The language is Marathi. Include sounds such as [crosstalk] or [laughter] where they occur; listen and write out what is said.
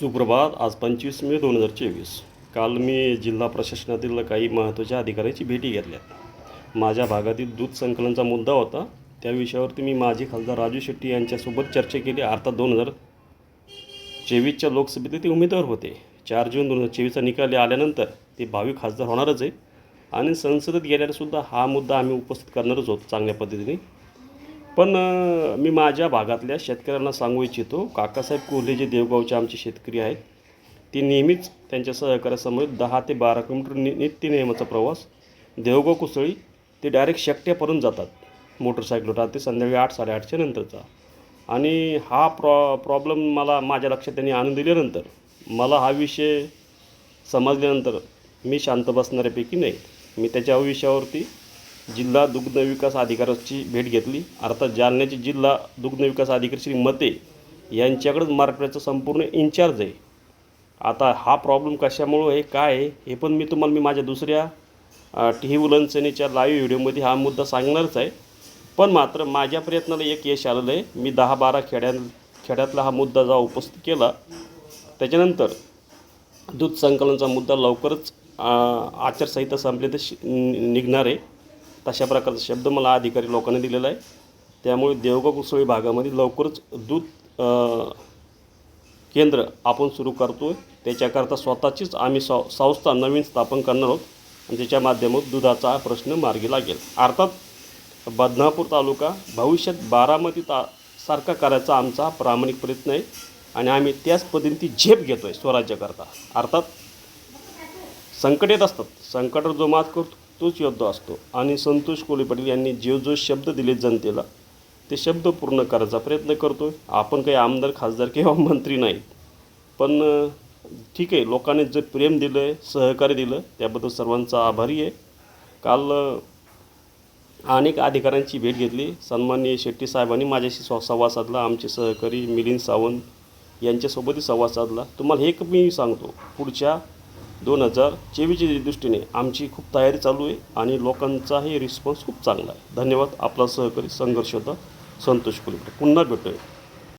सुप्रभात. आज पंचवीस मे दोन हजार चोवीस. काल मी जिल्हा प्रशासनातील काही महत्त्वाच्या अधिकाऱ्यांची भेटी घेतल्या. माझ्या भागातील दूध संकलनचा मुद्दा होता. त्या विषयावरती मी माझे खासदार राजू शेट्टी यांच्यासोबत चर्चा केली. अर्थात दोन हजार चोवीसच्या लोकसभेत ते उमेदवार होते. चार जून दोन हजार चोवीसचा निकाल आल्यानंतर ते भावी खासदार होणारच आहे. आणि संसदेत गेल्यानंसुद्धा हा मुद्दा आम्ही उपस्थित करणारच होतो चांगल्या पद्धतीने. पण मी माझ्या भागातल्या शेतकऱ्यांना सांगू इच्छितो काकासाहेब कोल्हे जे देवगावचे आमचे शेतकरी आहेत ते नेहमीच त्यांच्या सहकार्यासमोर दहा ते बारा किलोमीटर नि नित्य नियमाचा प्रवास देवगाव कुसळी ते डायरेक्ट शेकट्यापर्यंत जातात मोटरसायकलवर ते संध्याकाळी आठ साडेआठच्या नंतरचा. आणि हा प्रॉ प्रॉब्लेम मला माझ्या लक्षात त्यांनी आणून दिल्यानंतर मला हा विषय समजल्यानंतर मी शांत बसणाऱ्यापैकी नाही. मी त्याच्या विषयावरती जिल्हा दुग्ध विकास अधिकाऱ्याची भेट घेतली. अर्थात जालन्याचे जिल्हा दुग्ध विकास अधिकारी श्री मते यांच्याकडेच मराठवाड्याचं संपूर्ण इन्चार्ज आहे. आता हा प्रॉब्लेम कशामुळं हे काय आहे हे पण मी तुम्हाला मी माझ्या दुसऱ्या टी व्ही उलनसेनेच्या लाईव्ह व्हिडिओमध्ये हा मुद्दा सांगणारच आहे. पण मात्र माझ्या प्रयत्नाला एक यश आलेलं आहे. मी दहा बारा खेड्या खेड्यातला हा मुद्दा जेव्हा उपस्थित केला त्याच्यानंतर दूध संकलनाचा मुद्दा लवकरच आचारसंहिता संपली तर शि- नि- निघणार आहे. तशा प्रकारचा शब्द मला अधिकारी लोकांनी दिलेला आहे. त्यामुळे देवगाव कुसळी भागामध्ये लवकरच दूध केंद्र आपण सुरू करतो आहे त्याच्याकरता स्वतःचीच आम्ही सं संस्था नवीन स्थापन करणार आहोत. आणि त्याच्या माध्यमातून दुधाचा हा प्रश्न मार्गी लागेल. अर्थात बदनापूर तालुका भविष्यात बारामती ता सारखा करायचा आमचा हा प्रामाणिक प्रयत्न आहे. आणि आम्ही त्याच पद्धतीने ती झेप घेतो आहे स्वराज्याकरता. अर्थात संकट येत असतात. संकटावर जो मात करतो तोच योद्धा असतो. आणि संतोष कोले पाटील यांनी जे जो शब्द दिले जनतेला ते शब्द पूर्ण करायचा प्रयत्न करतो आपण काही आमदार खासदार किंवा [laughs] मंत्री नाहीत. पण ठीक आहे लोकांनी जे प्रेम दिलं आहे सहकार्य दिलं त्याबद्दल सर्वांचा आभारी आहे. काल अनेक अधिकाऱ्यांची भेट घेतली. सन्माननीय शेट्टी साहेबांनी माझ्याशी स्व संवाद साधला. आमचे सहकारी मिलिंद सावंत यांच्यासोबतही संवाद साधला. तुम्हाला हे मी सांगतो. पुढच्या दोन हजार चोवीसच्या दृष्टीने आमची खूप तयारी चालू आहे आणि लोकांचाही रिस्पॉन्स खूप चांगला आहे. धन्यवाद आपला सहकारी संघर्ष संतोष कुलकर्णी पुन्हा भेटूया.